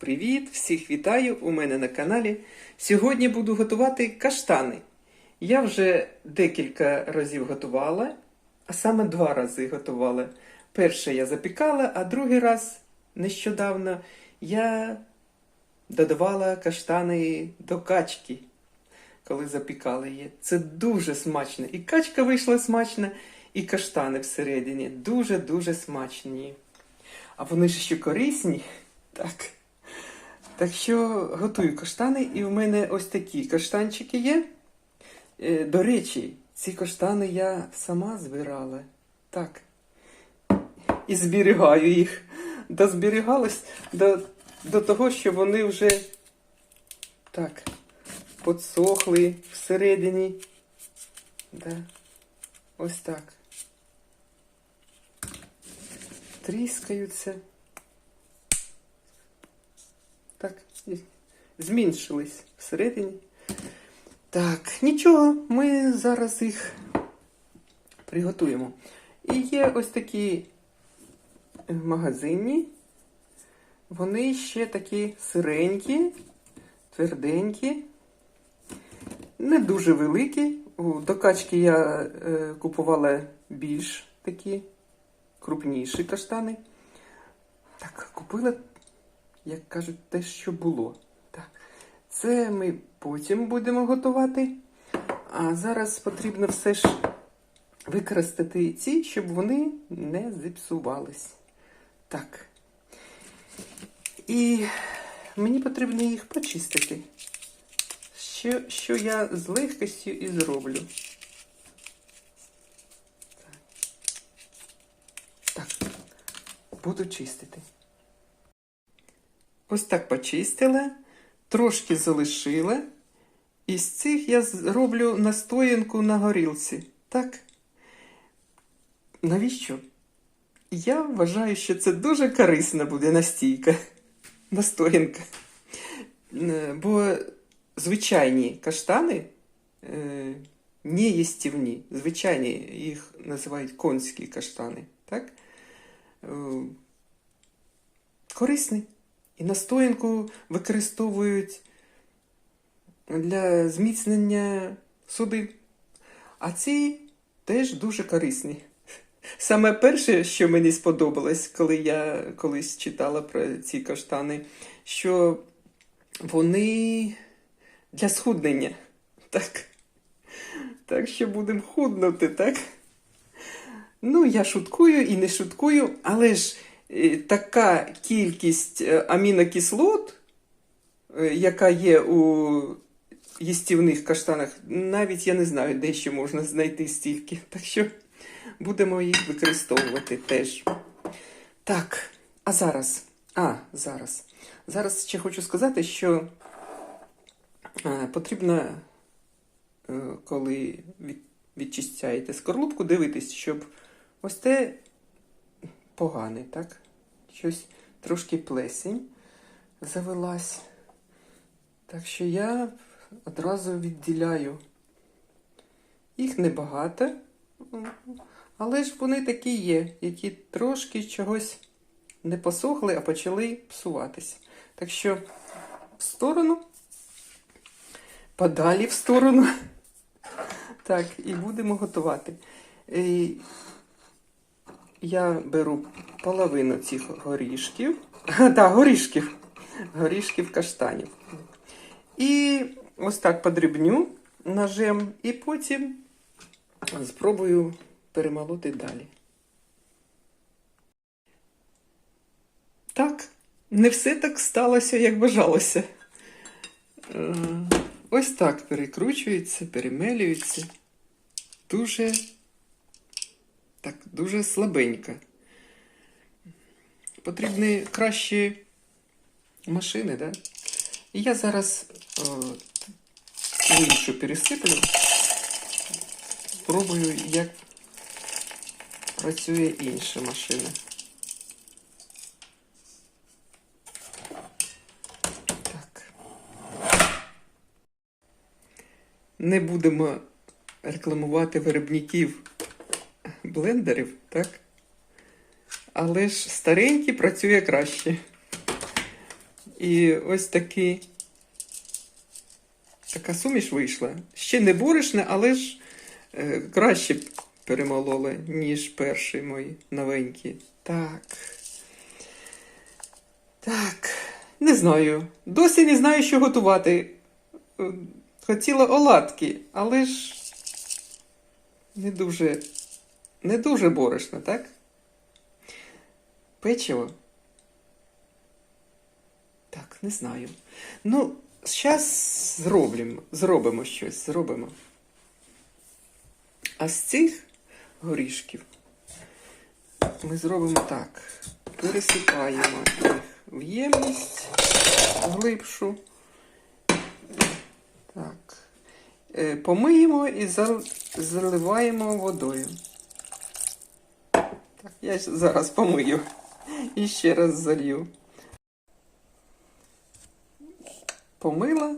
Привіт! Всіх вітаю у мене на каналі. Сьогодні буду готувати каштани. Я вже декілька разів готувала, а саме два рази готувала. Перше я запікала, а другий раз нещодавно я додавала каштани до качки, коли запікала її. Це дуже смачно. І качка вийшла смачна, і каштани всередині дуже-дуже смачні. А вони ж ще корисні. Так. Так що готую каштани, і в мене ось такі каштанчики є. Е, До речі, ці каштани я сама збирала. Так. І зберігаю їх. Дозберігалось до, до того, що вони вже так подсохли всередині. Да. Ось так. Тріскаються. Так, і зменшились всередині. Так, нічого, ми зараз їх приготуємо. І є ось такі магазинні. Вони ще такі сиренькі, тверденькі, не дуже великі. До качки я е, купувала більш такі крупніші каштани. Так, купила як кажуть, те, що було. Так. Це ми потім будемо готувати. А зараз потрібно все ж використати ці, щоб вони не зіпсувались. Так. І мені потрібно їх почистити. Що, що я з легкістю і зроблю. Так. Буду чистити. Ось так почистила, трошки залишила. І з цих я зроблю настоянку на горілці. Так? Навіщо? Я вважаю, що це дуже корисна буде настійка. Настоянка. Бо звичайні каштани е, не їстівні. Звичайні їх називають конські каштани. Так? Е, корисні. І настоянку використовують для зміцнення судин. А ці теж дуже корисні. Саме перше, що мені сподобалось, коли я колись читала про ці каштани, що вони для схуднення. Так. Так що будемо худнути, так? Ну, я шуткую і не шуткую, але ж така кількість е, амінокислот, е, яка є у їстівних каштанах, навіть я не знаю, де ще можна знайти стільки. Так що будемо їх використовувати теж. Так, а зараз. А, зараз. Зараз ще хочу сказати, що е, потрібно, коли від, відчищаєте скорлупку, дивитись, щоб ось те погане, так? Щось трошки плесень завелась. Так що я одразу відділяю. Їх небагато, але ж вони такі є, які трошки чогось не посохли, а почали псуватися. Так що в сторону, подалі в сторону. Так, і будемо готувати. Я беру половину цих горішків. Так, горішків. Горішків каштанів. І ось так подрібню ножем, і потім спробую перемолоти далі. Так, не все так сталося, як бажалося. Е, Ось так перекручується, перемелюється. Дуже так, дуже слабенько. Потрібні кращі машини, да? І я зараз о, іншу пересиплю. Спробую, як працює інша машина. Так. Не будемо рекламувати виробників блендерів, так? Але ж старенький працює краще. І ось такі, така суміш вийшла. Ще не борошне, але ж е, краще перемололи, ніж перші мої новенькі. Так. Так. Не знаю. Досі не знаю, що готувати. Е, Хотіла оладки, але ж не дуже, не дуже борошно, так? Печиво. Так, не знаю. Ну, зараз зробимо, зробимо щось, зробимо. А з цих горішків ми зробимо так. Пересипаємо їх в ємність глибшу. Так. Е, Помиємо і заливаємо водою. Я зараз помию і ще раз залью. Помила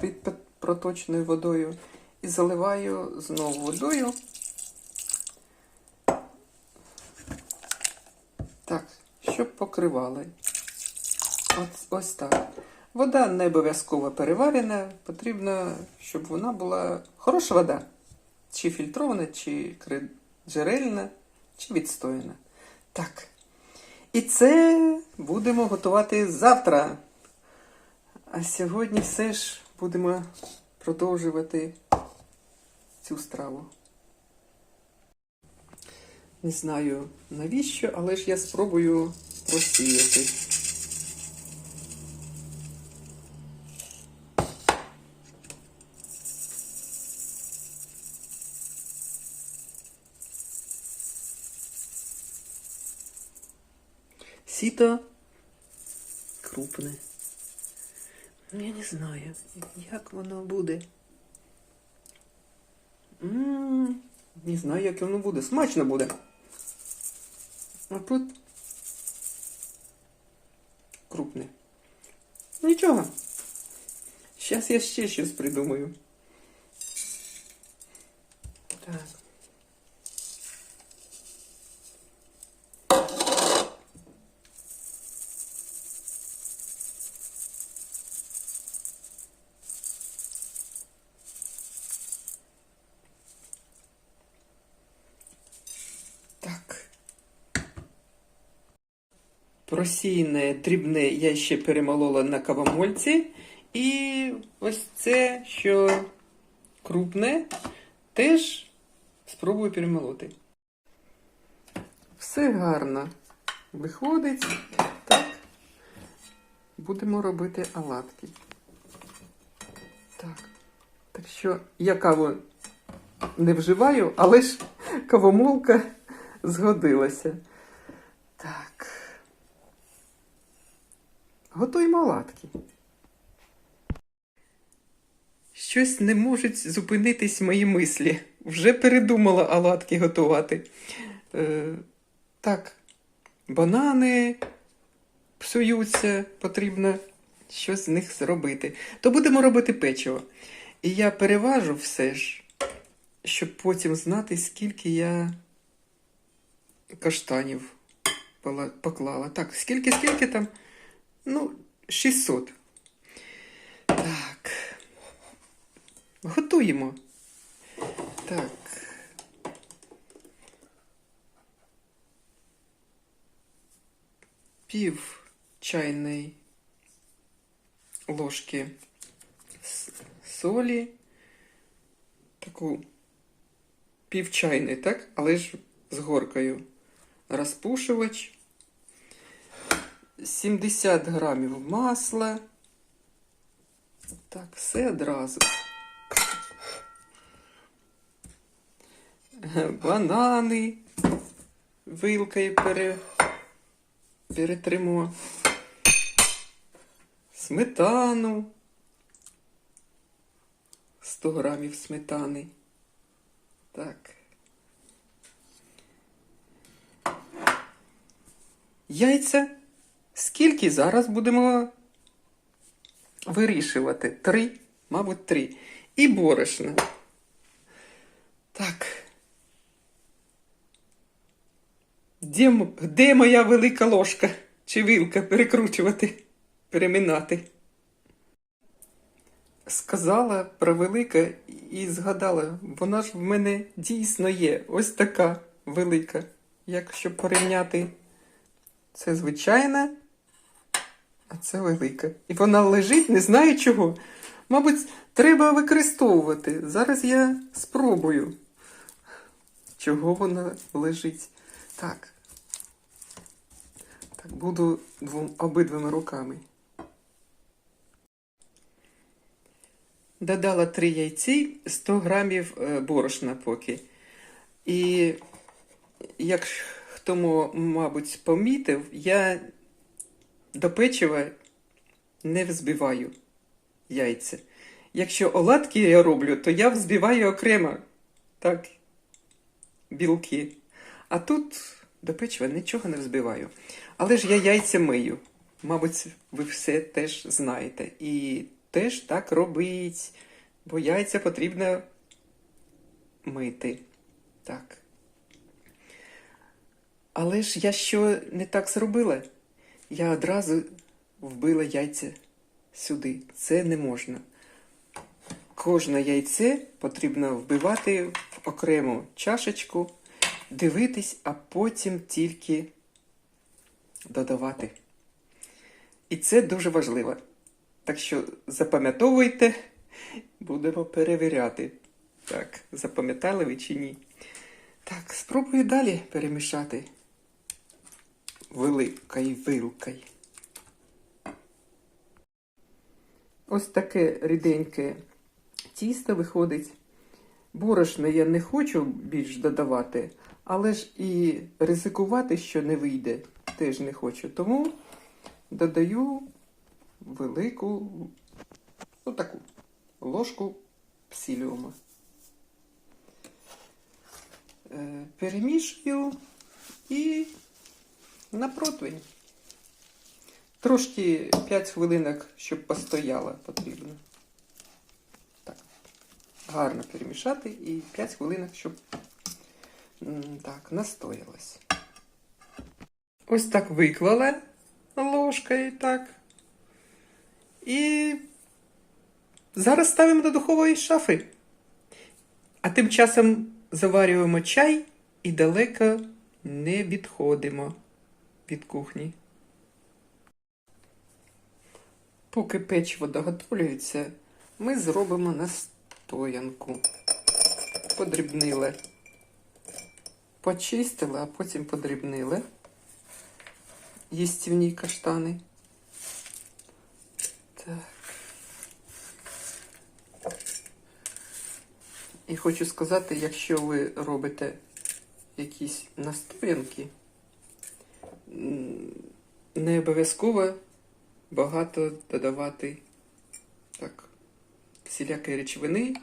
під проточною водою і заливаю знову водою. Так, щоб покривали. Ось, ось так. Вода не обов'язково переварена, потрібно, щоб вона була хороша вода. Чи фільтрована, чи джерельна, чи відстояна. Так. І це будемо готувати завтра. А сьогодні все ж будемо продовжувати цю страву. Не знаю навіщо, але ж я спробую просіяти. Сіто крупне. Ну, Я не знаю, як воно буде. не знаю, як воно буде. Смачно буде. А тут крупне. Нічого. Зараз я ще щось придумаю. Просійне дрібне я ще перемолола на кавомольці. І ось це, що крупне, теж спробую перемолоти. Все гарно виходить. Так. Будемо робити оладки. Так. Так що я каву не вживаю, але ж кавомолка згодилася. Готуємо оладки. Щось не можуть зупинитись мої мислі. Вже передумала оладки готувати. Е, так, банани псуються, потрібно щось з них зробити. То будемо робити печиво. І я переважу все ж, щоб потім знати, скільки я каштанів поклала. Так, скільки, скільки там? Ну, 600. Так. Готуємо. Так. Пів чайної ложки солі. Таку пів чайної, так? Але ж з горкою. Розпушувач. 70 грамів масла. Так, все одразу. Банани. Вилкою пере... перетримо. Сметану. 100 грамів сметани. Так. Яйця. Скільки зараз будемо вирішувати? Три, мабуть, три. І борошна. Так. Де, де моя велика ложка чи вилка перекручувати? переминати. Сказала про велике і згадала, вона ж в мене дійсно є, ось така велика. Якщо порівняти, це звичайна, а це велика. І вона лежить, не знаю чого. Мабуть, треба використовувати. Зараз я спробую. Чого вона лежить? Так. Так, буду двом, обидвими руками. Додала три яйці, 100 грамів е, борошна поки. І як хто, мабуть, помітив, я до печива не взбиваю яйця. Якщо оладки я роблю, то я взбиваю окремо так, білки. А тут до печива нічого не взбиваю. Але ж я яйця мию. Мабуть, ви все теж знаєте. І теж так робить, бо яйця потрібно мити. Так. Але ж я що не так зробила? Я одразу вбила яйця сюди. Це не можна. Кожне яйце потрібно вбивати в окрему чашечку, дивитись, а потім тільки додавати. І це дуже важливо. Так що запам'ятовуйте, будемо перевіряти. Так, запам'ятали ви чи ні? Так, спробую далі перемішати. Великою вилкою. Ось таке ріденьке тісто виходить. Борошна я не хочу більш додавати, але ж і ризикувати, що не вийде, теж не хочу. Тому додаю велику, ну таку ложку псиліума. Е, Перемішую і на противень. Трошки 5 хвилинок, щоб постояла, потрібно. Так. Гарно перемішати і 5 хвилинок, щоб так, настоялась. Ось так виклала ложкою, так. І зараз ставимо до духової шафи. А тим часом заварюємо чай і далеко не відходимо від кухні. Поки печиво доготовлюється, ми зробимо настоянку. Подрібнили. Почистили, а потім подрібнили їстівні каштани. Так. І хочу сказати, якщо ви робите якісь настоянки, не обов'язково багато додавати так, всілякої речовини.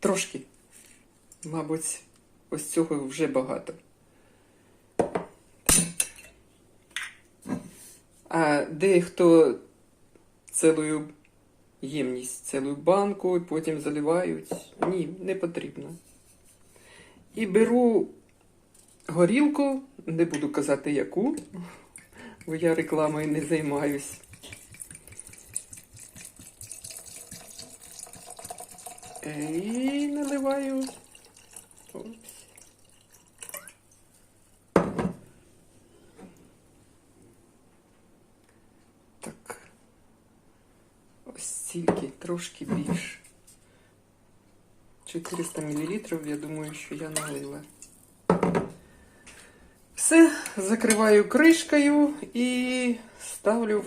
Трошки. Мабуть, ось цього вже багато. А дехто цілою ємність, цілу банку і потім заливають. Ні, не потрібно. І беру горілку, не буду казати яку, бо я рекламою не займаюсь. І наливаю. Ось. Так. Ось стільки, трошки більше. 400 мл, я думаю, що я налила. Все, закриваю кришкою і ставлю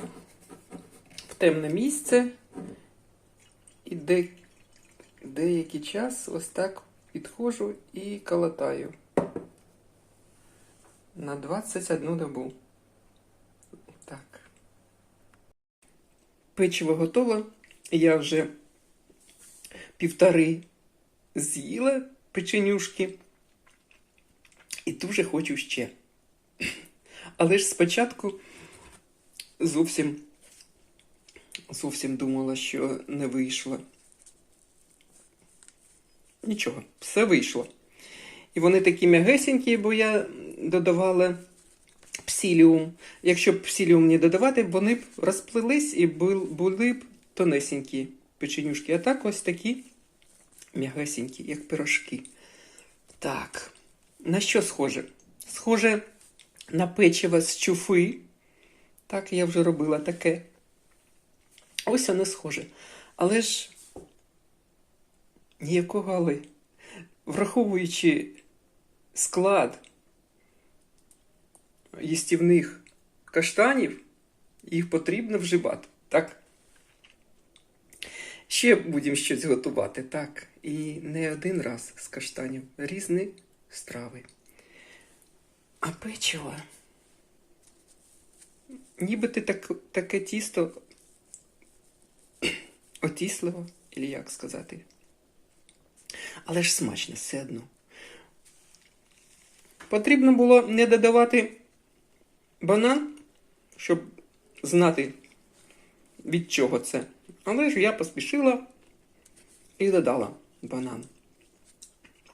в темне місце. І де, деякий час ось так підходжу і калатаю. На 21 добу. Так. Печиво готове. Я вже півтори з'їла печенюшки. І дуже хочу ще. Але ж спочатку зовсім, зовсім думала, що не вийшло. Нічого, все вийшло. І вони такі м'ягесенькі, бо я додавала псіліум. Якщо б псіліум не додавати, вони б розплились і були б тонесенькі печенюшки. А так ось такі м'ягесенькі, як пирожки. Так, на що схоже? Схоже на печиво з чуфи. Так, я вже робила таке. Ось воно схоже. Але ж ніякого але. Враховуючи склад їстівних каштанів, їх потрібно вживати. Так? Ще будемо щось готувати, так. І не один раз з каштанів. Різні страви. А печиво. Ніби ти так, таке тісто отісливо, і як сказати. Але ж смачне все одно. Потрібно було не додавати банан, щоб знати, від чого це. Але ж я поспішила і додала банан.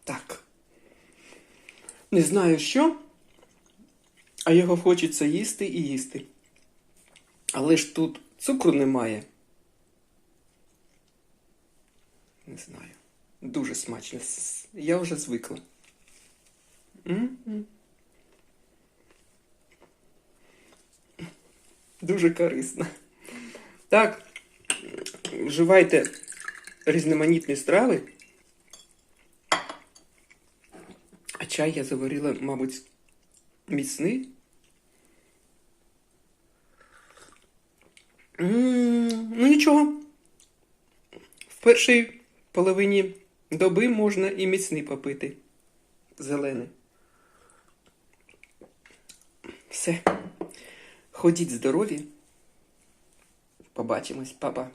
Так. Не знаю що, а його хочеться їсти і їсти. Але ж тут цукру немає. Не знаю. Дуже смачно. Я вже звикла. М-м. Дуже корисно. Так, вживайте різноманітні страви. А чай я заварила, мабуть, міцний. М, Ну нічого. В першій половині доби можна і міцний попити. Зелений. Все. Ходіть здорові. Побачимось, папа.